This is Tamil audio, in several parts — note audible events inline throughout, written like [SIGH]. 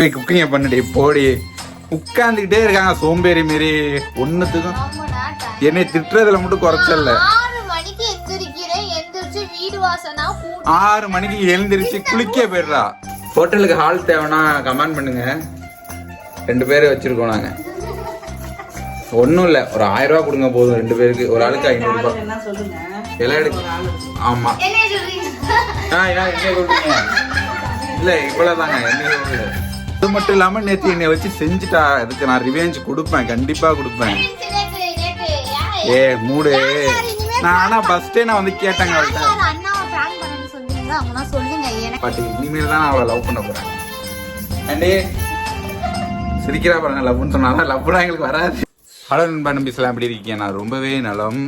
போய் குக்கிங்க பண்ணுடி போடி. உட்காந்துக்கிட்டே இருக்காங்க சோம்பேறி மாரி. time. என்னை திட்டுறதுல மட்டும் குறைச்சல ஆறு மணிக்கு எந்திரிக்கிறேன் எந்திரிச்சு வீடு வாசனா கூட்டி. ஆறு மணிக்கு எழுந்திரிச்சு குளிக்க போயிடுறா. ஹோட்டலுக்கு ஹால் தேவைன்னா கமெண்ட் பண்ணுங்க. ரெண்டு பேர் வச்சிருக்கோம் நாங்க. ஒன்றும் இல்லை ஒரு ஆயிரம் ரூபா கொடுங்க போதும் ரெண்டு பேருக்கு. ஒரு ஆளுக்கு ஐநூறு ரூபாய். என்ன சொல்லுங்க? எல்லாம் எடுக்கு ஆமா. என்ன சொல்றீங்க? ஆ என்ன சொல்றீங்க இல்ல இவ்வளவுதாங்க என்ன சொல்றீங்க அது மட்டும் இல்லாம நேத்து என்னை வச்சு செஞ்சுட்டா. அதுக்கு நான் ரிவேஞ்ச் கொடுப்பேன். கண்டிப்பா கொடுப்பேன். ஏ மூடு. நான் ஆனா ஃபஸ்ட்டே நான் வந்து கேட்டேங்க அவள்கிட்ட பட் இனிமேல் தான் நான் அவளை லவ் பண்ண போறேன். அண்டே சிரிக்கிறா பாருங்க லவ்னு சொன்னாலும் லவ்லாம் எங்களுக்கு வராது. ஹலோ நண்பா நம்பிஸ்லாம் எப்படி இருக்கீங்க? நான் ரொம்பவே நலம்.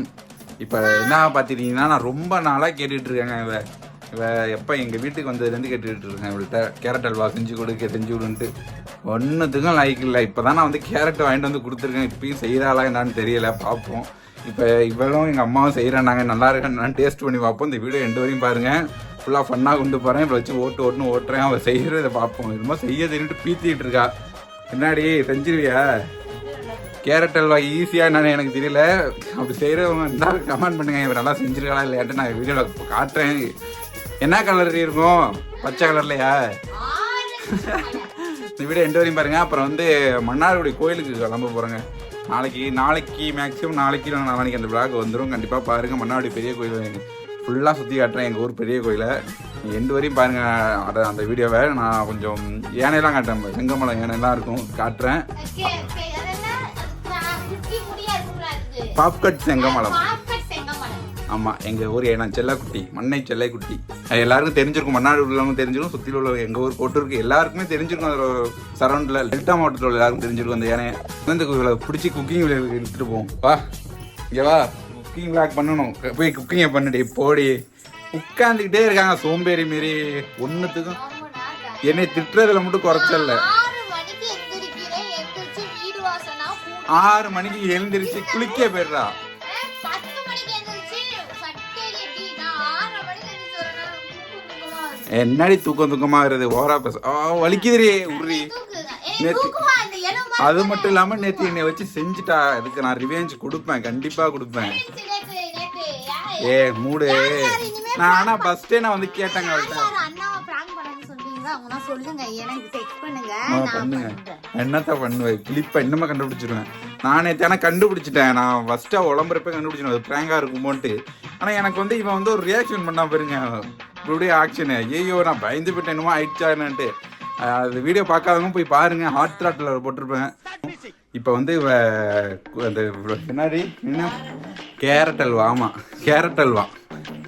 இப்போ என்ன பார்த்துட்டீங்கன்னா நான் ரொம்ப நாளாக கேட்டுட்ருக்கேங்க இதை எப்போ எங்கள் வீட்டுக்கு வந்ததுலேருந்து கேட்டுக்கிட்டு இருக்கேன் இவள்கிட்ட. கேரட் அல்வா செஞ்சு கொடுக்க செஞ்சு கொடுன்ட்டு. ஒன்றுத்துக்கும் லைக் இல்லை. இப்போ தான் நான் வந்து கேரட் வாங்கிட்டு வந்து கொடுத்துருக்கேன். இப்பயும் செய்கிறாளா என்னான்னு தெரியல. பார்ப்போம். இப்போ இவளும் எங்கள் அம்மாவும் செய்கிறாங்க நல்லா இருக்கேன் டேஸ்ட் பண்ணி பார்ப்போம். இந்த வீடியோ ரெண்டு வரையும் பாருங்கள் ஃபுல்லாக ஃபன்னாக கொண்டு போகிறேன் இப்போ வச்சு ஓட்டு ஓட்டுன்னு ஓட்டுறேன். அவள் செய்கிறத பார்ப்போம். என்னமோ செய்ய தெரிஞ்சுட்டு பீத்திக்கிட்டு இருக்கா. என்னாடி செஞ்சிருவியா? கேரட் அல்வா ஈஸியாக என்னன்னு எனக்கு தெரியல. அப்படி செய்கிறவங்க இருந்தாலும் கமெண்ட் பண்ணுங்க. இவர் நல்லா செஞ்சிருக்காளா இல்லையாட்டு நான் வீடியோவில் காட்டுறேன். என்ன கலர் இருக்கும்? பச்சை கலர்லையா இந்த வீடியோ எண்டு வரையும் பாருங்க. அப்புறம் வந்து மன்னார்குடி கோயிலுக்கு கிளம்ப போகிறேங்க நாளைக்கு நாளைக்கு மேக்ஸிமம் நாளைக்கு இல்லை நாளைக்கு அந்த விழாக்கு வந்துடும் கண்டிப்பாக பாருங்கள் மன்னார்குடி பெரிய கோயில் ஃபுல்லாக சுற்றி காட்டுறேன் எங்கள் ஊர் பெரிய கோயிலை. எண்டு வரையும் பாருங்கள் அதை அந்த வீடியோவை நான் கொஞ்சம் யானையெல்லாம் காட்டுறேன் செங்கமலை யானையெல்லாம் இருக்கும். காட்டுறேன். பாப்கட் செங்கமலம் செங்கமலம். ஆமாம் எங்கள் ஊர் நான் செல்லக்குட்டி மண்ணை செல்லைக்குட்டி. எல்லாருக்கும் தெரிஞ்சிருக்கும் மன்னாடு உள்ளவங்க தெரிஞ்சிருக்கும் சுற்றில உள்ள எங்கள் ஊர் கொட்டிருக்கு எல்லாருக்குமே தெரிஞ்சிருக்கும் அதில் சரௌண்டில் டெல்டா மாவட்டத்தில் உள்ள எல்லாருக்கும் தெரிஞ்சிருக்கும் அந்த வந்து இவளை பிடிச்சி குக்கிங் எடுத்துகிட்டு போவோம். வா இங்கே வா குக்கிங் விளாக் பண்ணணும். போய் குக்கிங்கை பண்ணுடி போடி. உட்காந்துக்கிட்டே இருக்காங்க சோம்பேறி மாரி. ஒன்றுத்துக்கும். என்னை திட்டுறதுல மட்டும் குறைச்சல ஆறு மணிக்கு எழுந்திரிச்சு குளிக்க போயிடுறா. என்னடி தூக்கம் தூக்கமா வருது ஓரா பேச ஆ? இந்த இடம் மாதிரி அது மட்டும் இல்லாம நேத்து என்னை வச்சு செஞ்சுட்டா. அதுக்கு நான் ரிவெஞ்ச் கொடுப்பேன் கண்டிப்பா கொடுப்பேன்? ஏ மூடு. நான் ஆனா ஃபர்ஸ்டே நான் வந்து கேட்டேங்க அவள்கிட்ட. சொல்லுங்க எனக்கு பண்ணுங்க. பண்ணுங்க. என்னத்த பண்ணுவேன் கிளிப்ப இன்னுமே கண்டுபிடிச்சிருவேன். நானே தானே கண்டுபிடிச்சிட்டேன். நான் ஃபர்ஸ்டா உளம்புறப்ப கண்டுபிடிச்சிடும் அது பிராங்கா இருக்குமோன்ட்டு. ஆனா எனக்கு வந்து இவன் வந்து ஒரு ரியாக்ஷன் பண்ணா பாருங்க. இப்படியே ஆக்ஷனு ஐயோ நான் பயந்து போயிட்டேன் என்னமோ ஆயிடுச்சா என்னன்ட்டு. அது வீடியோ பார்க்காதவங்க போய் பாருங்க. ஹாட் த்ராட்டில் போட்டிருப்பேன். இப்போ வந்து இவ அந்த பின்னாடி என்ன? கேரட் அல்வா. ஆமாம் கேரட் அல்வா.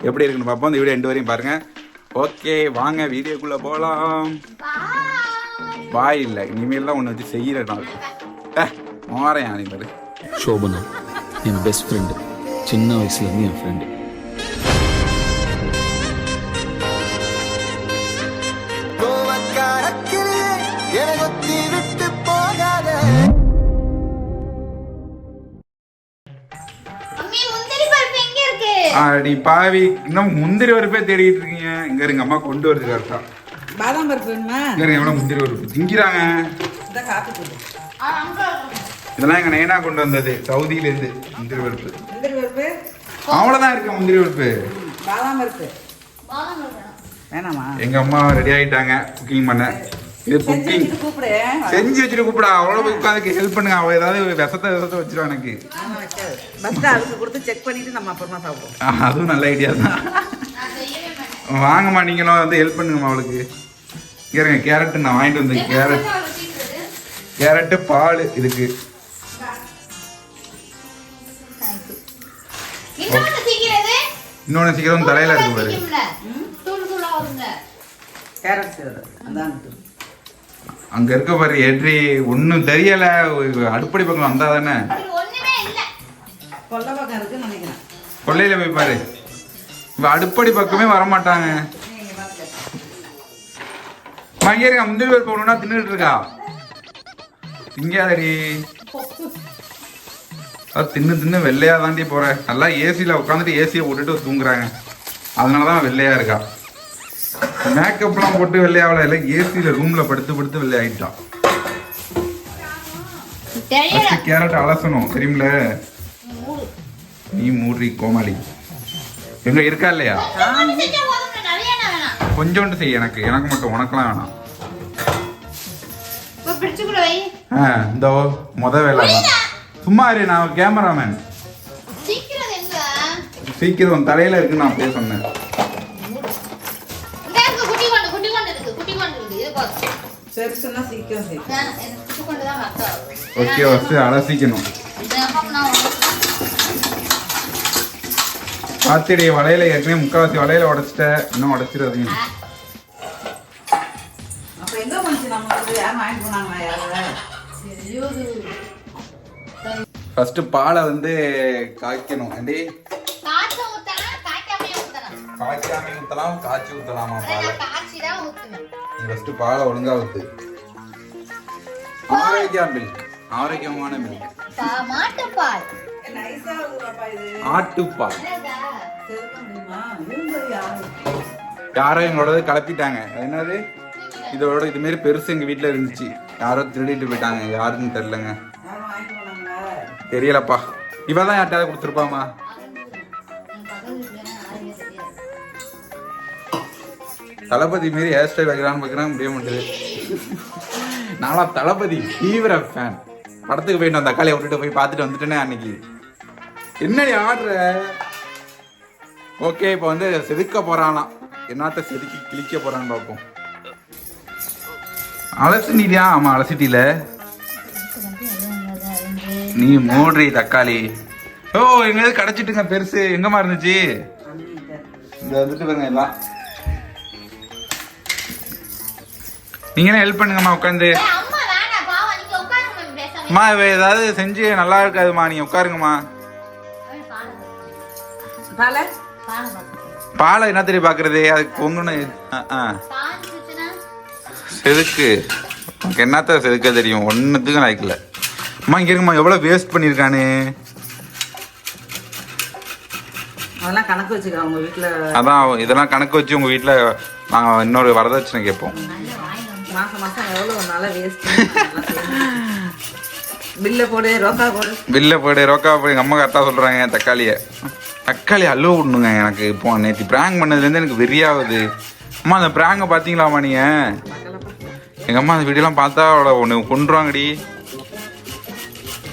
எப்படி இருக்குன்னு பார்ப்போம். இந்த வீடியோ ரெண்டு வரையும் பாருங்க. ஓகே வாங்க வீடியோக்குள்ளே போகலாம் பாய். இல்லை இனிமேல்லாம் ஒன்று வச்சு செய்யற நாள். மாறேன் யானைமாரு சோபனா என் பெஸ்ட் ஃப்ரெண்டு சின்ன வயசுலேருந்து என் ஃப்ரெண்டு அடி பாவி இன்னும் முந்திரி பருப்பே தேடிட்டு இருக்கீங்க. இங்க இருங்க அம்மா கொண்டு வருது கரெக்டா. பாதாம் பருப்பு வேணுமா? இங்க இருங்க எவ்வளோ முந்திரி பருப்பு. திங்கிறாங்க. இதெல்லாம் எங்க நைனா கொண்டு வந்தது சவுதியில இருந்து முந்திரி பருப்பு. முந்திரி பருப்பு? அவ்வளோதான் இருக்கு முந்திரி பருப்பு. பாதாம் பருப்பு. வேணாமா. எங்க அம்மா ரெடி ஆயிட்டாங்க குக்கிங் பண்ண. இது செஞ்சு குக்கிங் செஞ்சு வச்சுட்டு கூப்பிடா. அவ்வளோ உட்காந்து ஹெல்ப் பண்ணுங்க. அவ ஏதாவது விஷத்தை விஷத்தை வச்சிருவா எனக்கு. ஆமா வைக்காது ஃபஸ்ட்டு அதுக்கு கொடுத்து செக் பண்ணிட்டு நம்ம அப்புறமா சாப்பிடுவோம். ஆ, அதுவும் நல்ல ஐடியா தான். நான் செய்யவே மாட்டேன். வாங்கம்மா நீங்களும் வந்து ஹெல்ப் பண்ணுங்கம்மா அவளுக்கு. இங்க இருங்க கேரட் நான் வாங்கிட்டு வந்தேன் கேரட்? கேரட்டு பால் இதுக்கு? இன்னொன்று சீக்கிரம் தலையில இருக்கு பாரு சீக்கிரம்ல. தூள் தூளா வருங்க. கேரட் அதான் அங்க இருக்க பாரு எட்ரி ஒன்றும் தெரியல. அடுப்படி பக்கம் வந்தா தானே? கொள்ளையில போய் பாரு. இவ அடுப்படி பக்கமே வர மாட்டாங்க நீங்க பாத்துக்க அங்கே இருக்க முந்திரி பருப்பு ஒன்றுனா தின்னுட்டு இருக்கா? திங்காதடி. அது தின்னு தின்னு வெள்ளையா தாண்டி போறேன் நல்லா ஏசியில் உட்காந்துட்டு ஏசியை விட்டுட்டு தூங்குறாங்க. அதனால தான் வெள்ளையா இருக்கா. மேக்கப்லாம் போட்டு வெள்ளையாவல இல்லை ஏசியில் ரூமில் படுத்து படுத்து வெள்ளையாயிட்டான். First carrot அலசணும் தெரியுமில? நீ மூடி கோமாளி. எங்க இருக்கா இல்லையா? கொஞ்சோண்டு செய் எனக்கு. எனக்கு மட்டும் உனக்கெல்லாம் வேணாம். இந்த முத வேலை சும்மா இரு நான் கேமராமேன் சீக்கிரம் தலையில இருக்கு நான் அப்படியே சொன்னேன். பெருசுன்னா சீக்கிரம் சீக்கிரம் ஓகே ஃபஸ்ட்டு அலசிக்கணும் பாத்திடி வலையில ஏற்கனவே முக்கால்வாசி வலையில உடைச்சிட்ட இன்னும் உடைச்சிடாதீங்க அப்ப எங்க போச்சு நம்ம வந்து யாரும் வாங்கிட்டு போனாங்களா யாரும் ஃபர்ஸ்ட் பாலை வந்து காய்க்கணும் ஊத்தலாம். காய்க்காம ஊத்தலாம் காய்ச்சி ஊத்தலாமா பாலை ஃபர்ஸ்ட் பாலை ஒழுங்கா ஊத்து ஆரோக்கியம் மில்க் ஆரோக்கியமான மில்க் மாட்டுப்பால். நைஸா ஊறப்பா இது ஆட்டுப்பால் யாரோ எங்களோடது கலப்பிட்டாங்க என்னது இதோட இது மாரி பெருசு எங்க வீட்ல இருந்துச்சு யாரோ திருடிட்டு போயிட்டாங்க யாருன்னு போனாங்களா தெரியலப்பா இவ தான் யார்ட்டாவது கொடுத்துருப்பாமா தளபதி மாரி ஹேர் ஸ்டைல் வைக்கிறான்னு பார்க்குறான் முடிய மாட்டேது நானா தளபதி தீவிர ஃபேன் படத்துக்கு போயிட்டு வந்த தக்காளியை விட்டுட்டு போய் பார்த்துட்டு வந்துட்டேனே அன்னைக்கு. என்னடி ஆடுற? ஓகே இப்போ வந்து செதுக்க போறானாம் என்னத்த செதுக்கி கிழிக்க போகிறான்னு பார்ப்போம். அலசினியா ஆமா அலசிட்டில. நீ மூடுறி தக்காளி. ஓ எங்கேயாவது கிடைச்சிட்டுங்க பெருசு. எங்கம்மா இருந்துச்சு? இந்த வந்துட்டு பாருங்க எல்லாம். நீங்களே ஹெல்ப் பண்ணுங்கம்மா உட்காந்து அம்மா ஏதாவது செஞ்சு நல்லா இருக்காதும்மா நீங்க உட்காருங்கம்மா. பாலை என்ன தெரிய பாக்குறது? அதுக்கு பொங்குன்னு ஆ, ஆ. காஞ்சிருச்சுன்னா, செதுக்கு. என்னத்த செதுக்க தெரியும்? ஒன்னுத்துக்கும் லாய்க்கல அம்மா இங்க இருக்குமா எவ்வளவு வேஸ்ட் பண்ணிருக்கானு. அதெல்லாம் கணக்கு வச்சுக்க உங்க வீட்டுல அதான் இதெல்லாம் கணக்கு வச்சு உங்க வீட்டுல நாங்க இன்னொரு வரதட்சணை கேட்போம். மாசம் மாசம் எவ்வளோ நாளா வேஸ்ட் பில்ல போடு ரோக்கா போடு. பில்ல போடு ரோக்கா போடு. எங்கள் அம்மா கரெக்டாக சொல்கிறாங்க தக்காளியை. தக்காளி அழுவ விடணுங்க எனக்கு இப்போ நேற்று ப்ராங்க் பண்ணதுலேருந்து எனக்கு வெறியாகுது. அம்மா அந்த ப்ராங்கை பார்த்தீங்களாம்மா நீங்கள் எங்கள் அம்மா அந்த வீடியோலாம் பார்த்தா அவளை ஒன்று கொண்டுருவாங்கடி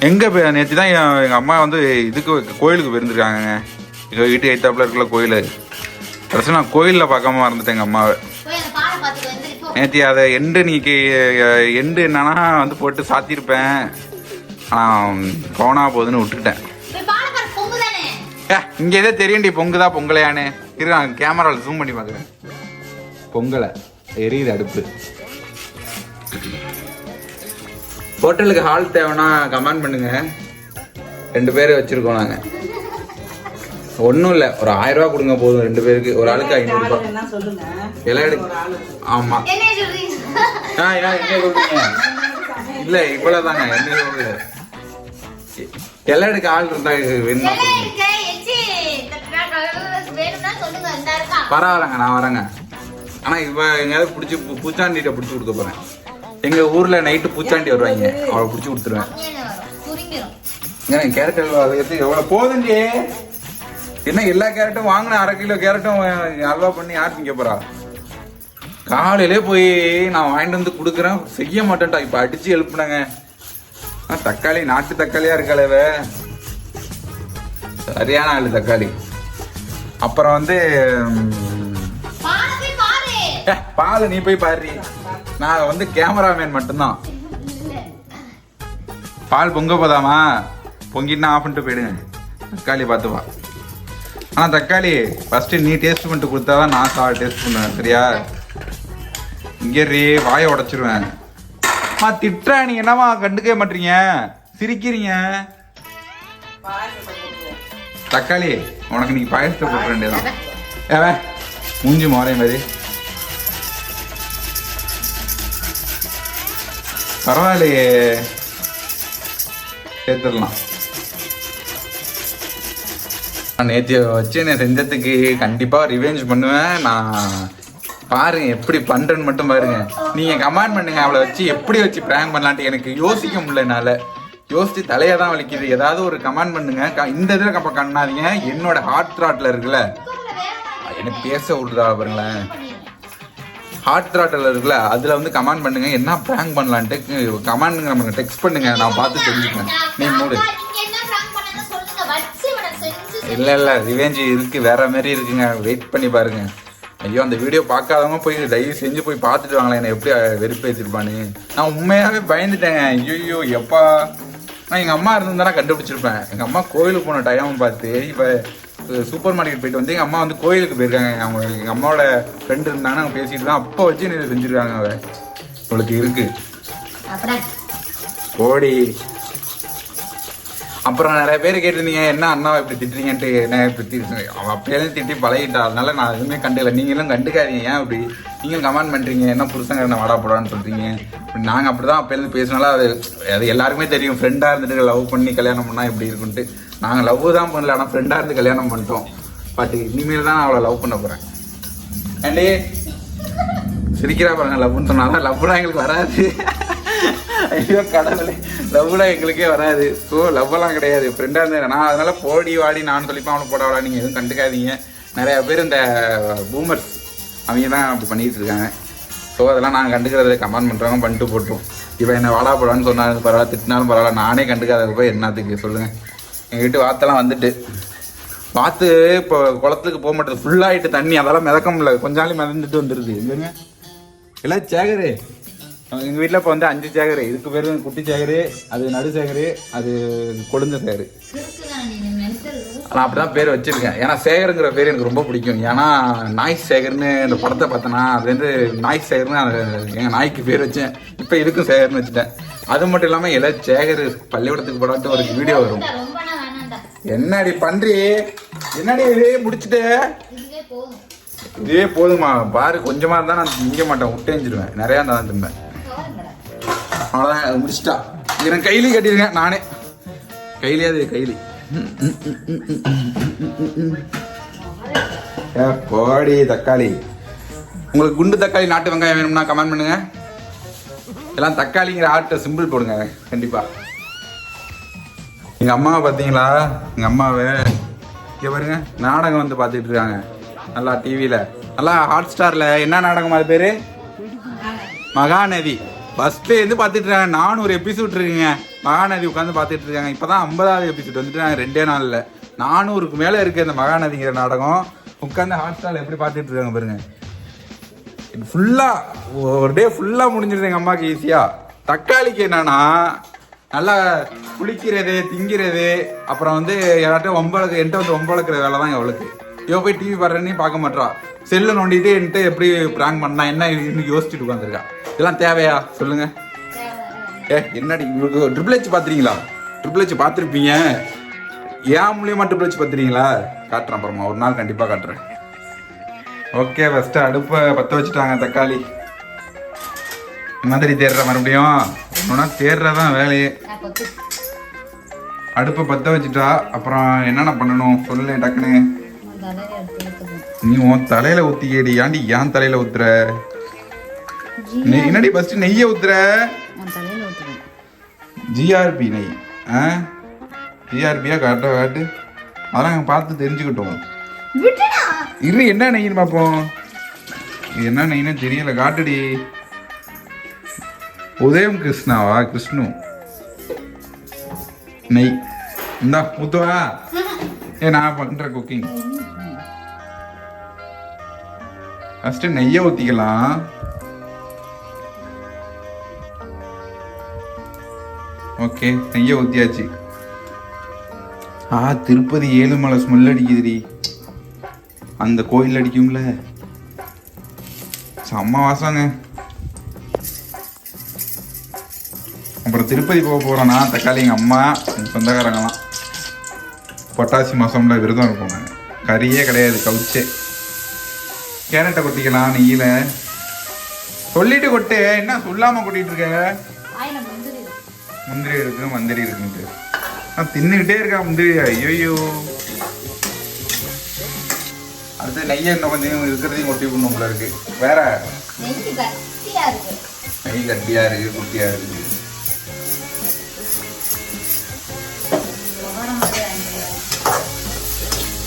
எங்கே போய் நேற்று தான் எங்கள் அம்மா வந்து இதுக்கு கோயிலுக்கு போயிருந்துருக்காங்க எங்கள் வீட்டு எய்த்தாப்பில் இருக்கல கோயில். கடைசி நான் கோயிலில் பார்க்காம மறந்துட்டேன் எங்கள் அம்மாவை. நேற்று அதை எண்டு நீ எண்டு என்னன்னா வந்து போட்டு சாத்தியிருப்பேன் ஆனால் போனா போகுதுன்னு விட்டுட்டேன். இங்கே எதோ தெரியும்டி பொங்குதா பொங்கலையான்னு. இரு நான் கேமராவில் ஜூம் பண்ணி பார்க்குறேன் பொங்கலை எரியுது அடுப்பு. ஹோட்டலுக்கு ஹால் தேவைன்னா கமெண்ட் பண்ணுங்க. ரெண்டு பேர் வச்சிருக்கோம் நாங்கள் ஒன்றும் இல்லை. ஒரு ஆயிரம் ரூபா கொடுங்க போதும் ரெண்டு பேருக்கு. ஒரு ஆளுக்கு என்ன சொல்லுங்க? எல்லாம் எடு. சொல்றீங்க? ஆ என்ன சொல்றீங்க? இல்லை இவ்வளோதாங்க என்ன சொல்றது? எல்லாம் எடுக்க ஆள் இருந்தா வேணும்னா சொல்லுங்க, இந்தா இருக்கா? பரவாயில்லங்க நான் வரேங்க. ஆனா இவ எங்கேயாவது பிடிச்சி பூச்சாண்டிகிட்ட பிடிச்சி கொடுக்க போறேன். எங்க ஊர்ல நைட்டு பூச்சாண்டி வருவாங்க. அவளை பிடிச்சி கொடுத்துருவேன். ஏன்னா கேரட் அல்வா எவ்வளவு போதுண்டி. என்ன எல்லா கேரட்டும் வாங்கின அரை கிலோ கேரட்டும் அல்வா பண்ணி யார் திங்க போறா? காலையிலே போய் நான் வாங்கிட்டு வந்து கொடுக்குறேன். செய்ய மாட்டேன்டா இப்ப அடிச்சு எழுப்புனாங்க. ஆ, தக்காளி நாட்டு தக்காளியா இருக்காளேவ சரியான ஆளு தக்காளி. அப்புறம் வந்து பாலை நீ போய் பாரு. நான் வந்து கேமராமேன் மட்டும்தான். பால் பொங்க போதாமா? பொங்கிட்டுனா ஆஃப் பண்ணிட்டு போயிடுங்க. தக்காளி பார்த்து ஆனால் தக்காளி ஃபஸ்ட்டு நீ டேஸ்ட் பண்ணிட்டு கொடுத்தா தான் நான் சா டேஸ்ட் பண்ணுவேன் சரியா? இங்கே ரே வாயை உடச்சிருவேன். மா திட்டுறா நீ என்னவா கண்டுக்கவே மாட்டீங்க? சிரிக்கிறீங்க? தக்காளி உனக்கு நீ பாயசத்தை போட்டுற வேண்டியதான் ஏவே மூஞ்சி மாறே மாதிரி பரவாயில்லையே. சேர்த்துடலாம். நேற்று வச்சு நான் செஞ்சதுக்கு கண்டிப்பாக ரிவெஞ்ச் பண்ணுவேன். நான் பாருங்க எப்படி பண்றேன்னு மட்டும் பாருங்க. நீங்க கமெண்ட் பண்ணுங்க அவளை வச்சு எப்படி வச்சு பிராங்க் பண்ணலான்ட்டு எனக்கு யோசிக்க முடியல என்னால. யோசிச்சு தலையா தான் வலிக்குது. ஏதாவது ஒரு கமெண்ட் பண்ணுங்க. க- இந்த இதில் கப்ப கண்ணாதீங்க. என்னோட ஹார்ட் த்ராட்ல இருக்குல்ல. எனக்கு பேச விடுறா பாருங்களேன். ஹார்ட் த்ராட்டில் இருக்குல்ல அதில் வந்து கமெண்ட் பண்ணுங்க. என்ன ப்ராங்க் பண்ணலான்ட்டு கமெண்ட் நமக்கு டெக்ஸ்ட் பண்ணுங்க. நான் பார்த்து தெரிஞ்சுக்கேன் நீ மூடு. இல்லை இல்லை ரிவெஞ்ச் இருக்கு வேற மாதிரி இருக்குங்க. வெயிட் பண்ணி பாருங்க. ஐயோ அந்த வீடியோ பார்க்காதவங்க போய் தயவு செஞ்சு போய் பார்த்துட்டு வாங்களேன். என்னை எப்படி வெறுப்பு வச்சிருப்பான்னு நான் உண்மையாகவே பயந்துட்டேங்க. ஐயோ எப்பா. நான் எங்கள் அம்மா இருந்திருந்தா கண்டுபிடிச்சிருப்பேன். எங்கள் அம்மா கோயிலுக்கு போன டைம் பார்த்து இப்போ சூப்பர் மார்க்கெட் போயிட்டு வந்து எங்கள் அம்மா வந்து கோயிலுக்கு போயிருக்காங்க. அவங்க எங்கள் அம்மாவோட ஃப்ரெண்டு இருந்தாங்கன்னா அவங்க பேசிட்டு தான் அப்போ வச்சு செஞ்சுருக்காங்க அவ. அவளுக்கு இருக்கு. அப்படியே கோடி அப்புறம் நிறைய பேர் கேட்டிருந்தீங்க என்ன அண்ணாவை இப்படி திட்டுறீங்கன்ட்டு என்ன இப்படி திட்டு அவன் அப்படியே திட்டி பழகிட்டா. அதனால நான் எதுவுமே கண்டுக்கல. நீங்களும் கண்டுக்காதீங்க. ஏன் அப்படி நீங்களும் கமெண்ட் பண்ணுறீங்க என்ன புருஷங்க என்ன வாடா போடான்னு சொல்கிறீங்க நாங்கள் அப்படி தான் அப்போலேருந்து பேசினாலும் அது அது எல்லாருக்குமே தெரியும். ஃப்ரெண்டாக இருந்துட்டு லவ் பண்ணி கல்யாணம் பண்ணால் இப்படி இருக்குன்ட்டு. நாங்கள் லவ் தான் பண்ணல ஆனால் ஃப்ரெண்டாக இருந்து கல்யாணம் பண்ணிட்டோம். பட் இனிமேல் தான் நான் அவளை லவ் பண்ண போகிறேன் அண்டே சிரிக்கிறா பாருங்க லவ்னு சொன்னாலும் லவ்னா எங்களுக்கு வராது. ஐயோ கடவுளே. லவ்லாம் எங்களுக்கே வராது. ஸோ லவ்வெல்லாம் கிடையாது. ஃப்ரெண்டாக இருந்தேன் நான் அதனால போடி வாடி நான் சொல்லிப்பேன் அவனை போட வாடா நீங்கள் எதுவும் கண்டுக்காதீங்க. நிறைய பேர் இந்த பூமர்ஸ் அவங்க தான் அப்படி பண்ணிட்டு இருக்காங்க. ஸோ அதெல்லாம் நான் கண்டுக்கிறத. கமெண்ட் பண்ணுறவங்க பண்ணிட்டு போட்டுரும். இப்போ என்ன வாடா போடான்னு சொன்னாலும் பரவாயில்ல திட்டினாலும் பரவாயில்ல. நானே கண்டுக்காத போய் என்னத்துக்கு? சொல்லுங்கள் எங்கள் வீட்டு வார்த்தைலாம் வந்துட்டு. வாத்து இப்போ குளத்துக்கு போக மாட்டேது ஃபுல்லாகிட்டு தண்ணி. அதெல்லாம் மிதக்க முடியல. கொஞ்ச நாள் மிதந்துட்டு வந்துடுது எங்கங்க எல்லாம் சேகரு. எங்கள் வீட்டில் இப்போ வந்து அஞ்சு சேகரு. இதுக்கு பேர் குட்டி சேகரு அது நடு சேகரு அது கொழுந்த சேகரு. நான் அப்படி தான் பேர் வச்சிருக்கேன். ஏன்னா சேகருங்கிற பேர் எனக்கு ரொம்ப பிடிக்கும். ஏன்னா நாய் சேகர்னு இந்த படத்தை பார்த்தேன்னா அது வந்து நாய் சேகர்னு எங்கள் நாய்க்கு பேர் வச்சேன். இப்போ இதுக்கும் சேகர்னு வச்சுட்டேன். அது மட்டும் இல்லாமல் எல்லாம் சேகர் பள்ளிக்கூடத்துக்கு போடாட்டு ஒரு வீடியோ வரும். என்னடி பன்றி? என்னடி இதே? முடிச்சுட்டு? இதே போதுமா. பாரு கொஞ்சமா இருந்தா நான் திங்க மாட்டேன். விட்டேஞ்சிருவேன் நிறையா இருந்தா தான் கவலைப்படாத. அவ்வளோதான் அது முடிச்சிட்டா. இது கைலி கட்டியிருக்கேன் நானே. கைலி அது கைலி. ஏ, தக்காளி. உங்களுக்கு குண்டு தக்காளி நாட்டு வெங்காயம் வேணும்னா கமெண்ட் பண்ணுங்க. எல்லாம் தக்காளிங்கிற ஆட்டை சிம்பிள் போடுங்க கண்டிப்பா. எங்க அம்மாவை பார்த்தீங்களா? எங்க அம்மாவை. இங்கே பாருங்க நாடகம் வந்து பார்த்துட்டு இருக்காங்க. நல்லா டிவியில நல்லா ஹாட் ஸ்டாரில் என்ன நாடகம் அது பேரு? மகாநதி. ஃபர்ஸ்ட்ல இருந்து பார்த்துட்டு இருக்காங்க. நானூறு எபிசோட் இருக்குங்க. மகாநதி உட்காந்து பார்த்துட்டு இருக்காங்க. இப்பதான் ஐம்பதாவது எபிசோட் வந்துட்டு ரெண்டே நாளில். நானூறுக்கு மேலே இருக்க இந்த மகாநதிங்கிற நாடகம். உட்காந்து ஹாட் ஸ்டார்ல எப்படி பார்த்துட்டு இருக்காங்க பாருங்க. ஃபுல்லாக ஒரு டே ஃபுல்லாக முடிஞ்சிருது எங்கள் அம்மாவுக்கு ஈஸியாக தக்காளிக்கு என்னன்னா நல்லா குளிக்கிறது திங்கிறது அப்புறம் வந்து யார்ட்டும் ஒம்பளக்கு என்கிட்ட வந்து ஒம்பளக்குற வேலை தான் எவ்வளோக்கு இவ போய் டிவி பாடுறேன்னு பார்க்க மாட்டா செல்லு நோண்டிட்டு என்கிட்ட எப்படி ப்ராங்க் பண்ணா என்ன இன்னும் யோசிச்சுட்டு உட்காந்துருக்கா இதெல்லாம் தேவையா? சொல்லுங்க. ஏ என்னடி உங்களுக்கு ட்ரிபிள் ஹெச் பார்த்துறீங்களா ட்ரிபிள் ஹெச் பார்த்துருப்பீங்க. ஏன் மூலியமா ட்ரிபிள் ஹெச் பார்த்துறீங்களா காட்டுறேன் அப்புறமா ஒரு நாள் கண்டிப்பாக காட்டுறேன். ஓகே ஃபஸ்ட்டு அடுப்பை பற்ற வச்சுட்டாங்க தக்காளி. மாதிரி தேடுற மறுபடியும்? ஒன்றா தேடுறதான் வேலையே. அடுப்பை பற்ற வச்சுட்டா அப்புறம் என்னென்ன பண்ணணும்? சொல்லு டக்குன்னு. நீ உன் தலையில ஊத்திக்கடி. ஏன்டி ஏன் தலையில ஊத்துற? நெய் என்னடி ஃபர்ஸ்ட் நெய்யை ஊத்துற. ஜிஆர்பி நெய். ஆ? ஜிஆர்பியா காட்ட காட்டு. அதெல்லாம் பார்த்து தெரிஞ்சுக்கிட்டோம். இரு என்ன நெய்ன்னு பார்ப்போம். என்ன நெய்னு தெரியல. காட்டுடி. உதயம் கிருஷ்ணாவா? கிருஷ்ணு. நெய். இந்தா ஊத்துவா? ஏ நான் பண்ற குக்கிங் ஃபஸ்ட்டு நெய்யை ஊற்றிக்கலாம் ஓகே நெய்யை ஊற்றியாச்சு ஆ திருப்பதி ஏழுமலை ஸ்மெல் அடிக்குதுடி. அந்த கோயில் அடிக்கும்ல. செம்ம வாசங்க அப்புறம் திருப்பதி போக போகிறோன்னா தக்காளி எங்கள் அம்மா எங்கள் சொந்தக்காரங்கலாம். பொட்டாசி மாதம்ல விரதம் இருப்போம் நாங்கள் கறியே கிடையாது கவுச்சே. கேரட்டை கொட்டிக்கலாம் நெய்யில. சொல்லிட்டு கொட்டு. என்ன சொல்லாம கொட்டிட்டு இருக்க? முந்திரி இருக்கு. முந்திரி இருக்கு மந்திரி இருக்குன்ட்டு. நான் தின்னுக்கிட்டே இருக்கா முந்திரி? ஐயோ அடுத்து நெய்யை இன்னும் கொஞ்சம் இருக்கிறதையும் கொட்டி பண்ணும் போல இருக்கு. வேற? நெய் கட்டியா இருக்கு குட்டியா இருக்கு.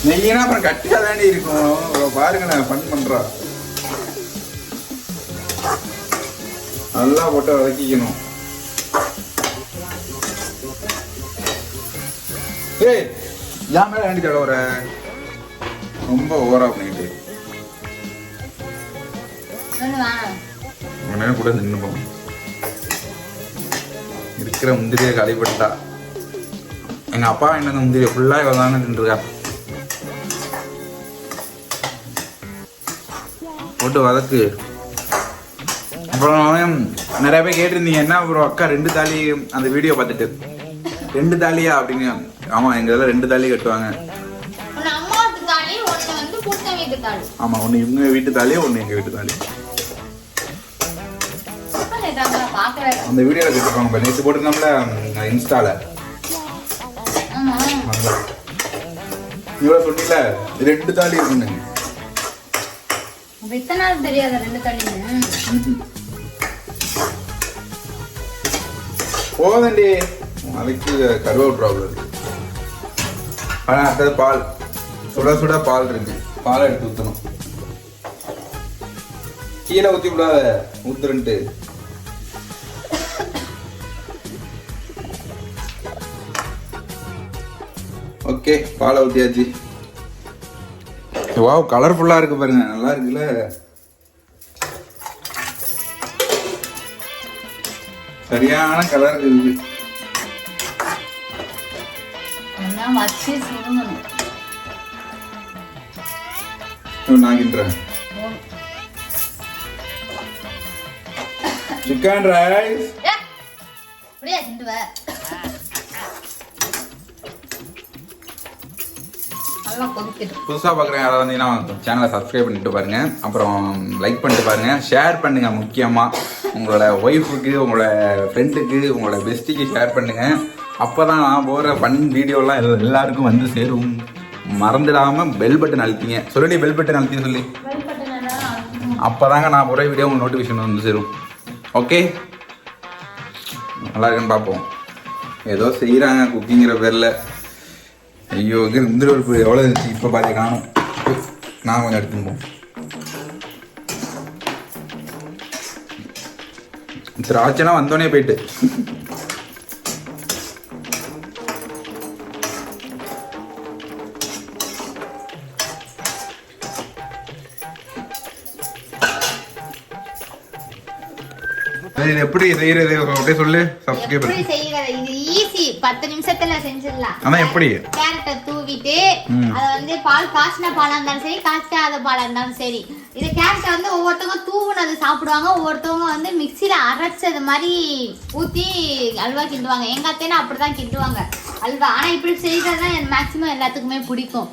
நெய்யினா அப்புறம் கட்டியா தாண்டி இருக்கும். இவ்வளோ பாருங்க நான் ஃபன் பண்றா. நல்லா போட்டு வதக்கிக்கணும். ஏய் ஏன் மேல ஆண்டி தடவுற? ரொம்ப ஓவரா பண்ணிட்டு. உடனே கூட நின்றுப்போம் இருக்கிற முந்திரியை கழிப்பட்டா எங்க அப்பா என்ன முந்திரியை ஃபுல்லா இவ தானே போட்டு வதக்கு. அப்புறம் நிறைய பேர் கேட்டிருந்தீங்க என்ன அப்புறம் அக்கா ரெண்டு தாலி அந்த வீடியோ பார்த்துட்டு. ரெண்டு தாலியா? அப்படின்னு. ஆமா எங்க இதில் ரெண்டு தாலி கட்டுவாங்க. ஒண்ணு அம்மா வீட்டு தாலி ஒண்ணு வந்து புருஷன் வீட்டு தாலி. ஆமா ஒன்று இவங்க வீட்டு தாலி ஒன்று எங்க வீட்டு தாலி. அந்த வீடியோவில் கட்டுப்பாங்க இப்போ நேற்று போட்டிருந்தோம்ல இன்ஸ்டால. இவ்வளோ சொன்னீல ரெண்டு தாலி இருக்குன்னு. அப்ப இத்தனை நாள் தெரியாத ரெண்டு தண்ணி போதண்டி நாளைக்கு கருவா ப்ராப்ளம் இருக்கு. ஆனால் அடுத்தது பால். சுட சுட பால் இருக்கு. பாலை எடுத்து ஊற்றணும் கீழே ஊற்றி விடாத ஊத்துறன்ட்டு. ஓகே பாலை ஊற்றியாச்சு வாவ் கலர்ஃபுல்லாக இருக்கு பாருங்க. நல்லா இருக்குல்ல? சரியான கலர் இருக்கு கிண்டுறேன் சிக்கன் ரைஸ் அப்படியே புதுசாக பார்க்குறேன் யாராவது வந்தீங்கன்னா சேனலை சப்ஸ்கிரைப் பண்ணிட்டு பாருங்க. அப்புறம் லைக் பண்ணிட்டு பாருங்க. ஷேர் பண்ணுங்க முக்கியமாக உங்களோட ஒய்ஃபுக்கு உங்களோட ஃப்ரெண்டுக்கு உங்களோட பெஸ்ட்டுக்கு ஷேர் பண்ணுங்க. அப்போ தான் நான் போகிற ஃபன் வீடியோலாம் எல்லா- எல்லாருக்கும் வந்து சேரும். மறந்துடாமல் பெல் பட்டன் அழுத்திங்க. சொல்லி பெல் பட்டன் அழுத்தி சொல்லி. வெளிப்பட்ட நல்லா அப்போ தாங்க நான் போகிற வீடியோ உங்களுக்கு நோட்டிஃபிகேஷன் வந்து சேரும். ஓகே நல்லா இருக்குன்னு பார்ப்போம். ஏதோ செய்கிறாங்க குக்கிங்கிற பேரில். ஐயோ இது முந்திரி எவ்வளோ இருந்துச்சு இப்போ பாதி காணும். நான் கொஞ்சம் எடுத்துன்னு போவோம் திராட்சைனா வந்தோடனே போயிட்டு. எப்படி செய்யறது? அப்படியே சொல்லு. சப்ஸ்கிரைபர் எப்படி செய்யறது இது? ஈஸி பத்து நிமிஷத்துல செஞ்சிடலாம். அதான் எப்படி? கேரட்டை தூவிட்டு. அதை வந்து பால் காய்ச்சின பாலா இருந்தாலும் சரி காய்ச்சாத பாலா இருந்தாலும் சரி. இது கேரட்டை வந்து ஒவ்வொருத்தவங்க தூவுனது சாப்பிடுவாங்க. ஒவ்வொருத்தவங்க வந்து மிக்சியில அரைச்சது மாதிரி ஊத்தி அல்வா கிண்டுவாங்க. எங்க அத்தைனா அப்படிதான் கிண்டுவாங்க அல்வா. ஆனா இப்படி செய்யறது தான் மேக்சிமம் எல்லாத்துக்குமே பிடிக்கும்.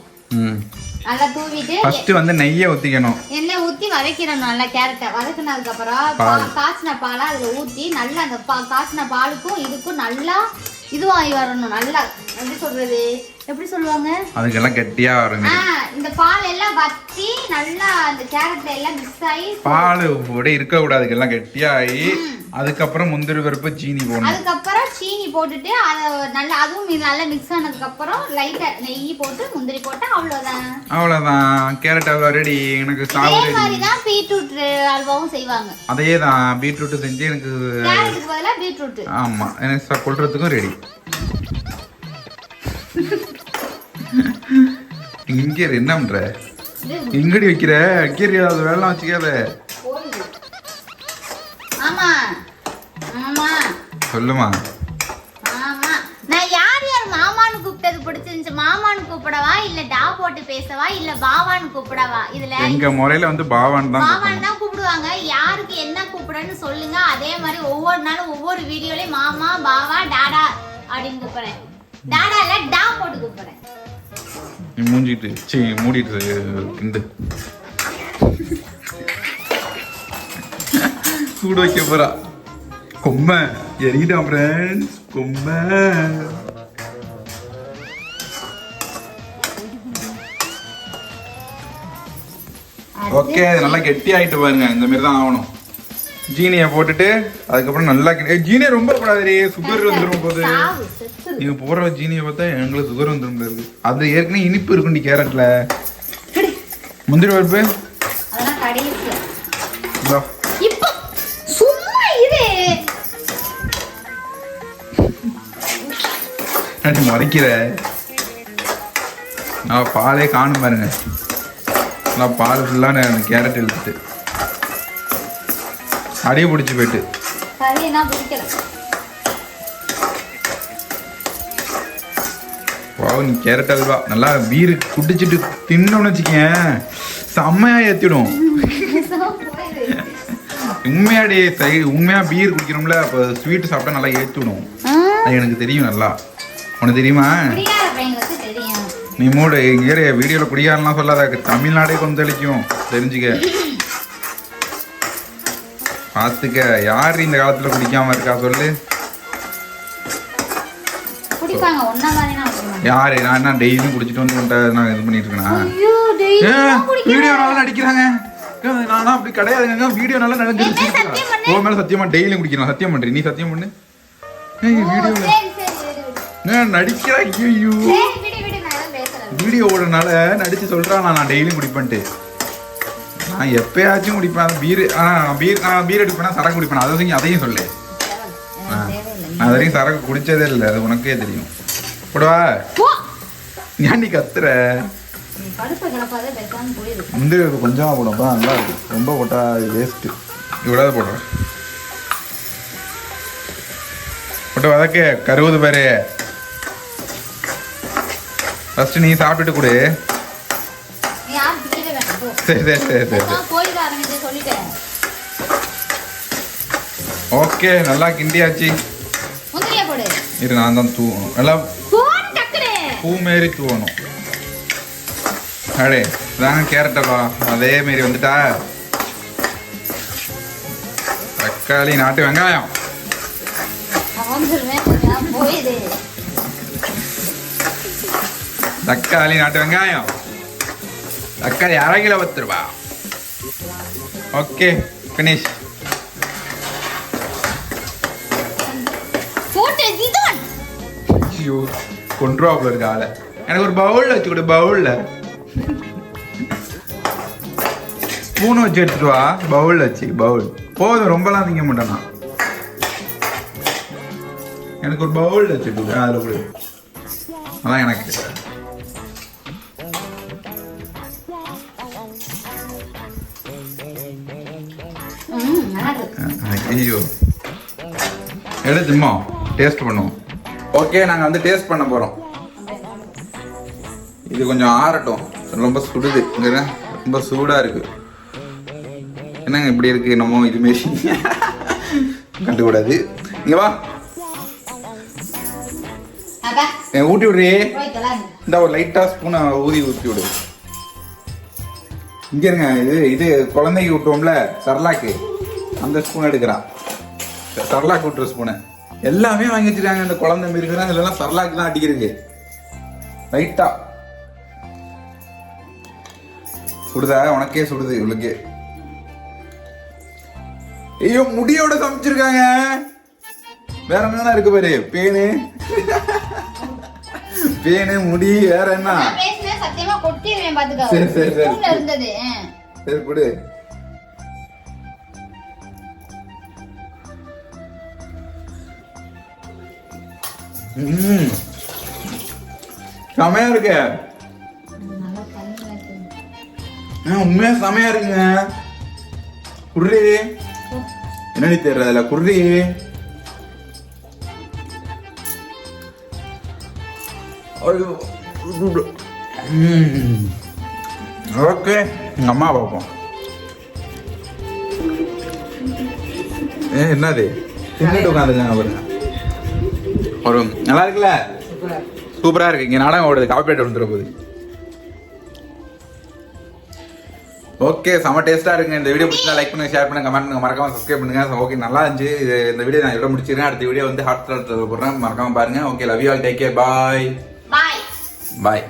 நல்லா தூவிட்டு ஃபர்ஸ்ட் வந்து நெய்யை ஊற்றிக்கணும் எண்ணெய் ஊத்தி வதக்கிடணும் நல்லா கேரட்டை. வதக்குனதுக்கு அப்புறம் காய்ச்சின பாலை அதுல ஊத்தி நல்லா அந்த பா- காய்ச்சின பாலுக்கும் இதுக்கும் நல்லா இதுவாகி வரணும். நல்லா எப்படி சொல்றது? எப்படி சொல்லுவாங்க? அதுக்கெல்லாம் கெட்டியாக வரும் இந்த பால் எல்லாம் வத்தி நல்லா அந்த கேரட்ல எல்லாம் மிக்ஸ் ஆகி பால் கூட இருக்கக்கூடாது எல்லாம் கெட்டியாகி அதுக்கப்புறம் முந்திரி பருப்பு சீனி போடணும். அதுக்கப்புறம் சீனி போட்டுட்டு அதை நல்லா அதுவும் நல்லா மிக்ஸ் ஆனதுக்கு அப்புறம் லைட்டா நெய் போட்டு முந்திரி போட்டா அவ்வளவுதான். அவ்வளோதான் கேரட் அல்வா ரெடி எனக்கு சாவு ரெடி மாதிரி தான் பீட்ரூட் அல்வாவும் செய்வாங்க. அதே தான் பீட்ரூட்டு செஞ்சு எனக்கு கேரட்டுக்கு பதிலா பீட்ரூட் ஆமாம் எனக்கு கொல்றதுக்கும் ரெடி இங்கே என்ன பண்ற எங்கடி வைக்கிற? வைக்கிறியா? அது வேலை வச்சுக்காத. சொல்லுமா. ஆமா. நான் யார் யார் மாமான்னு கூப்பிடவா? இல்ல டா போட்டு பேசவா? இல்ல பாவான்னு கூப்பிடவா? இதுல எங்க முறையில வந்து பாவான் தான் மாமான்னு தான் கூப்பிடுவாங்க. யாருக்கு என்ன கூப்பிடன்னு சொல்லுங்க. அதே மாதிரி ஒவ்வொரு நாளும் ஒவ்வொரு வீடியோலயும் மாமா பாவா டாடா அப்படின்னு கூப்பிடுறேன் டாடா இல்ல டா போட்டு கூப்பிடுறேன். நீ மூஞ்சிட்டு சீ மூடிட்டு இந்த. சூடு வைக்க போறா. கொம்ம எரியிட்டான் ஃப்ரெண்ட்ஸ் கொம்ம. ஓகே நல்லா கெட்டி ஆயிட்டு பாருங்க. இந்த மாதிரி தான் ஆகணும். ஜீனியை போட்டுட்டு அதுக்கப்புறம் நல்லா ஜீனியை ரொம்ப கூடாது சுகர் வந்துடும் போது. சாவு, செத்துரு. நீங்க போற ஜீனியை பார்த்தா எங்களுக்கு சுகர் வந்துடும் இருக்கு. அது ஏற்கனவே இனிப்பு இருக்குண்டி கேரட்ல முந்திரி பருப்பு. முறைக்கிற? நான் பாலே காணும் பாருங்க. நான் பால் ஃபுல்லாக அந்த கேரட் இழுத்துட்டு அடியை பிடிச்சி போயிட்டு. சரி வாவ் நீ கேரட் அல்வா. நல்லா பீர் குடிச்சிட்டு தின்னோன்னு வச்சுக்கேன் செம்மையா ஏத்திடும். உண்மையாடி சை உண்மையா பீர் குடிக்கிறோம்ல அப்போ ஸ்வீட் சாப்பிட்டா நல்லா ஏத்திடும். அது எனக்கு தெரியும் நல்லா. உனக்கு தெரியுமா? நீ மூடு இங்கே வீடியோவில் குடியாரெல்லாம் சொல்லாத. தமிழ்நாடே கொந்தளிக்கும். தெரிஞ்சுக்க. பார்த்துக்க யார் இந்த காலத்தில் குடிக்காம இருக்கா சொல்லு. யாரு? நான் என்ன டெய்லியும் குடிச்சிட்டு வந்து நான் இது பண்ணிட்டு இருக்கேனா வீடியோ நல்லா நடிக்கிறாங்க நானா அப்படி கிடையாதுங்க வீடியோ நல்லா நடந்துருச்சு? உன் மேல சத்தியமா டெய்லியும் குடிக்கிறேன் சத்தியம் பண்றேன். நீ சத்தியம் பண்ணு. வீடியோல சரி சரி சரி விடு. நான் நடிக்கிறா ஐயோ வீடியோ ஓடுறனால நடிச்சு சொல்றான் நான் டெய்லியும் குடிப்பேன்ட்டு. நான் எப்பயாச்சும் குடிப்பேன். பீர் ஆ பீர் நான் பீர் அடிப்பேனா சரக்கு குடிப்பேன்? அதையும் அதையும் சொல்லு. ஆ. தேவையில்லை நான் வரைக்கும் சரக்கு குடிச்சதே இல்லை அது உனக்கே தெரியும். போடுவா ஏன் நீ கத்துற? முந்திரி கொஞ்சமாக போடும் அப்போ நல்லா இருக்கும். ரொம்ப போட்டா வேஸ்ட்டு இவ்வளோ போடுறேன் போட்டு வதக்கு கருவுது பாரு. ஃபஸ்ட்டு நீ சாப்பிட்டுட்டு கொடு நீ யாரும் பிடிக்க வேண்டாம் போ சரி சரி சரி சரி. ஓகே நல்லா கிண்டியாச்சு. இரு நான் தான் தூவணும். நல்லா பூ மாரி தூவணும். அடே இதாங்க கேரட்டப்பா அதே மாரி வந்துட்டா. தக்காளி நாட்டு வெங்காயம். தக்காளி நாட்டு வெங்காயம். தக்காளி அரை கிலோ ஓகே ஃபினிஷ் போட்டு இதுதான் ஐயோ கொண்டுருவாப்புல இருக்க ஆளை. எனக்கு ஒரு பவுல்ல வச்சு கொடு பவுல்ல ஸ்பூன் வச்சு எடுத்துட்டு வா பவுல்ல வச்சு பவுல் போதும் ரொம்பலாம் திங்க மாட்டேன். எனக்கு ஒரு பவுல்ல வச்சு கொடு அதில் கொடு. அதான் எனக்கு. ஐயோ. எடுத்துமா டேஸ்ட் பண்ணுவோம். ஓகே நாங்கள் வந்து டேஸ்ட் பண்ண போகிறோம் இது கொஞ்சம் ஆறட்டும். ரொம்ப சுடுது. இங்க ரொம்ப சூடாக இருக்கு. என்னங்க இப்படி இருக்கு நம்ம இதுமாரி கண்டுக்கூடாது. இங்க வா. என் ஊட்டி விடுறே. போய் தொலாங்க இந்த ஒரு லைட்டாக ஸ்பூனை ஊதி ஊற்றி விடு. இங்க இருங்க இது இது குழந்தைக்கு விட்டுவோம்ல சர்லாக்கு அந்த ஸ்பூன் எடுக்கிறான். சர்லாக் விட்டுற ஸ்பூனை எல்லாமே வாங்கி வச்சிருக்காங்க இந்த குழந்தை மாரி இருக்கிறாங்க இதெல்லாம் சர்லாக்கு தான் அடிக்கிறது லைட்டா சுடுதா? உனக்கே சுடுது இவளுக்கு. ஐயோ முடியோட சமைச்சிருக்காங்க. வேற என்னென்ன இருக்கு பாரு? பேனு. [LAUGHS] பேனு முடி வேற என்ன? சரி, சரி, சரி. சரி கொடு. செமையா இருக்கு. உண்மையா செமையா இருக்குங்க. குர்ரி. என்னடி தெரியறதுல குர்ரி. ஓகே எங்க அம்மா பார்ப்போம் ஏ என்னது? தின்னுட்டு உட்காந்துருக்காங்க பாருங்க. ஒரு நல்லா இருக்குல்ல? சூப்பரா இருக்கு. இங்க நாடகம் ஓடுது. காப்பிரைட் வந்துட போகுது ஓகே செம டேஸ்டா இருக்குங்க. இந்த வீடியோ பிடிச்சா லைக் பண்ணுங்க ஷேர் பண்ணுங்க கமெண்ட் பண்ணுங்க. மறக்காம சப்ஸ்கிரைப் பண்ணுங்க. ஓகே நல்லா இருந்துச்சு. இது இந்த வீடியோ நான் இதோட முடிச்சிருக்கேன் அடுத்த வீடியோ வந்து ஹாட் போடுறேன். மறக்காம பாருங்க. Okay love you all take care bye bye bye